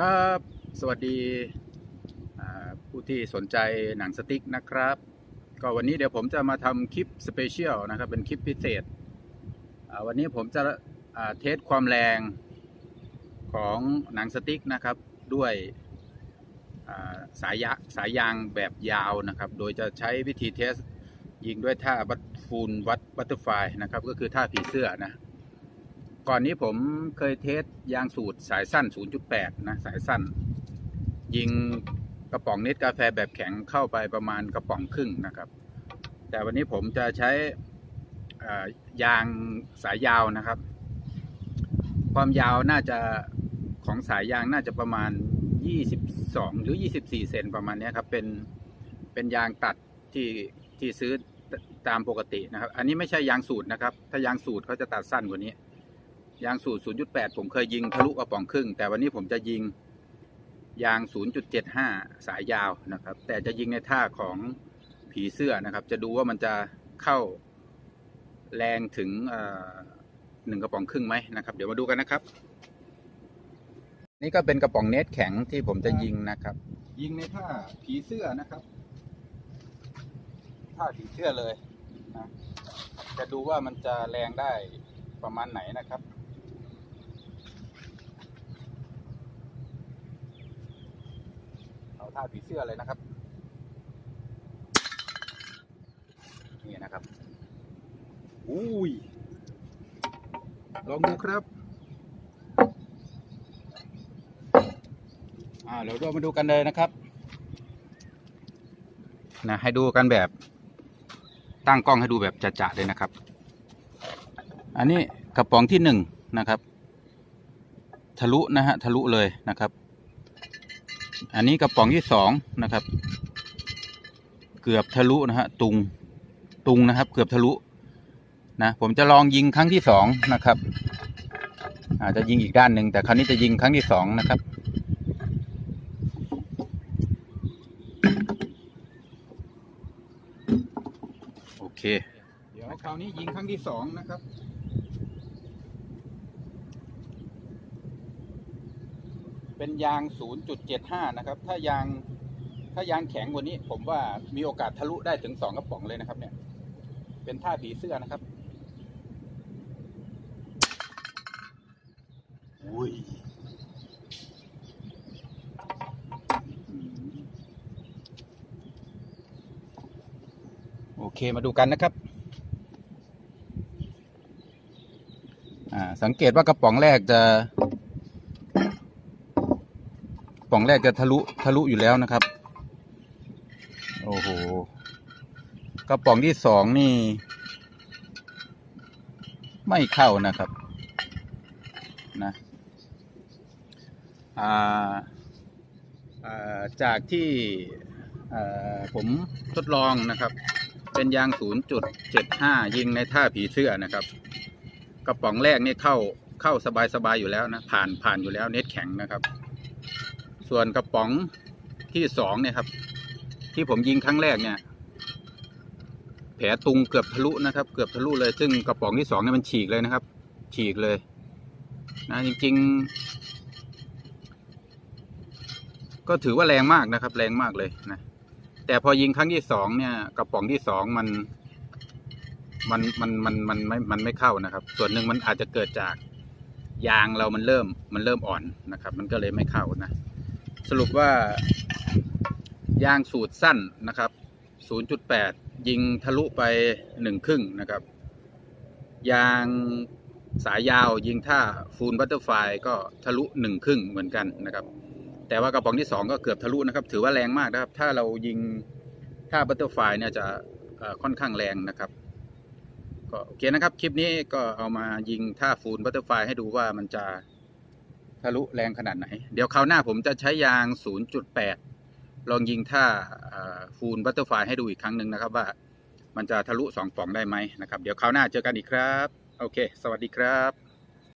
ครับ สวัสดีผู้ที่สนใจหนังสติ๊กนะครับ ก็วันนี้เดี๋ยวผมจะมาทำคลิปสเปเชียลนะครับ เป็นคลิปพิเศษ วันนี้ผมจะเทสความแรงของหนังสติ๊กนะครับ ด้วยสายยะสายยางแบบยาวนะครับ โดยจะใช้วิธีเทสยิงด้วยท่าวัดฟูลวัดบัตเตอร์ไฟนะครับ ก็คือท่าผีเสื้อนะ ก่อนนี้ผมเคยเทสยางสูตรสายสั้น 0.8 นะ สายสั้น ยิงกระป๋องเน็ตกาแฟแบบแข็งเข้าไปประมาณกระป๋องครึ่งนะครับ แต่วันนี้ผมจะใช้ยางสายยาวนะครับ ความยาวน่าจะของสายยางน่าจะประมาณ 22 หรือ 24 เซนประมาณนี้ครับ เป็นเป็นยางตัดที่ที่ซื้อตามปกตินะครับ อันนี้ไม่ใช่ยางสูตรนะครับ ถ้ายางสูตรเขาจะตัดสั้นกว่านี้ ยางสูตร 0.8 ผมเคยยิงทะลุกระป๋องครึ่ง แต่วันนี้ผมจะยิงยาง 0.75 สายยาวนะครับ แต่จะยิงในท่าของผีเสื้อนะครับ จะดูว่ามันจะเข้าแรงถึงหนึ่งกระป๋องครึ่งไหมนะครับ เดี๋ยวมาดูกันนะครับ นี่ก็เป็นกระป๋องเนตแข็งที่ผมจะยิงนะครับ ยิงในท่าผีเสื้อนะครับ ท่าผีเสื้อเลยนะจะดูว่ามันจะแรงได้ประมาณไหนนะครับ เอา ท่าผีเสื้อเลยนะครับ นี่นะครับอุ้ยลองดูครับอ่าเดี๋ยวเรามาดูกันเลยนะครับนะให้ดูกันแบบตั้งกล้องให้ดูแบบจะๆเลยนะครับ อันนี้กระป๋องที่หนึ่งนะครับ ทะลุนะฮะทะลุเลยนะครับ อันนี้กระป๋องที่สองนะครับ เกือบทะลุนะฮะตุงตุงนะครับ เกือบทะลุนะผมจะลองยิงครั้งที่สองนะครับ อาจจะยิงอีกด้านหนึ่งแต่ครั้นี้จะยิงครั้งที่สองนะครับโอเค เดี๋ยวคราวนี้ยิงครั้งที่สองนะครับ เป็นยาง 0.75 นะครับ ถ้ายางถ้ายางแข็งกว่านี้ ผมว่ามีโอกาสทะลุได้ถึงสองกระป๋องเลยนะครับ เนี่ย เป็นท่าผีเสื้อนะครับอุ้ยอืมโอเคมาดูกันนะครับอ่าสังเกตว่ากระป๋องแรกจะ กระ ป๋องแรกจะทะลุทะลุอยู่แล้วนะครับ โอ้โหกระป๋องที่สองนี่ ไม่เข้านะครับ นะอ่าจากที่ผมทดลองนะครับ เป็นยาง 0.75 ยิงในท่าผีเสื้อนะครับ กระป๋องแรกนี่เข้าเข้าสบายๆอยู่แล้วนะ ผ่านผ่านอยู่แล้วเน็ตแข็งนะครับ ส่วนกระป๋องที่สองเนี่ยครับ ที่ผมยิงครั้งแรกเนี่ย แผลตุงเกือบทะลุนะครับ เกือบทะลุเลย ซึ่งกระป๋องที่สองเนี่ยมันฉีกเลยนะครับ ฉีกเลยนะจริง ๆ ก็ถือว่าแรงมากนะครับ แรงมากเลยนะแต่พอยิงครั้งที่สองเนี่ย กระป๋องที่สองมันมันมันมันมันไม่มันไม่เข้านะครับ ส่วนหนึ่งมันอาจจะเกิดจากยางเรามันเริ่มมันเริ่มอ่อนนะครับ มันก็เลยไม่เข้านะ สรุปว่ายางสูตรสั้นนะครับ 0.8 ยิงทะลุไปหนึ่งครึ่งนะครับ ยางสายยาวยิงท่าฟูลบัตเตอร์ไฟก็ทะลุหนึ่งครึ่งเหมือนกันนะครับ แต่ว่ากระป๋องที่สองก็เกือบทะลุนะครับ ถือว่าแรงมากนะครับ ถ้าเรายิงท่าบัตเตอร์ไฟเนี่ยจะค่อนข้างแรงนะครับก็โอเคนะครับ คลิปนี้ก็เอามายิงท่าฟูลบัตเตอร์ไฟให้ดูว่ามันจะ ทะลุแรงขนาดไหน เดี๋ยวคราวหน้าผมจะใช้ยาง 0.8 ลองยิงท่าฟูลบัตเตอร์ไฟให้ดูอีกครั้งหนึ่งนะครับว่ามันจะทะลุ 2 ป่องได้ไหมนะครับ เดี๋ยวคราวหน้าเจอกันอีกครับ โอเค สวัสดีครับ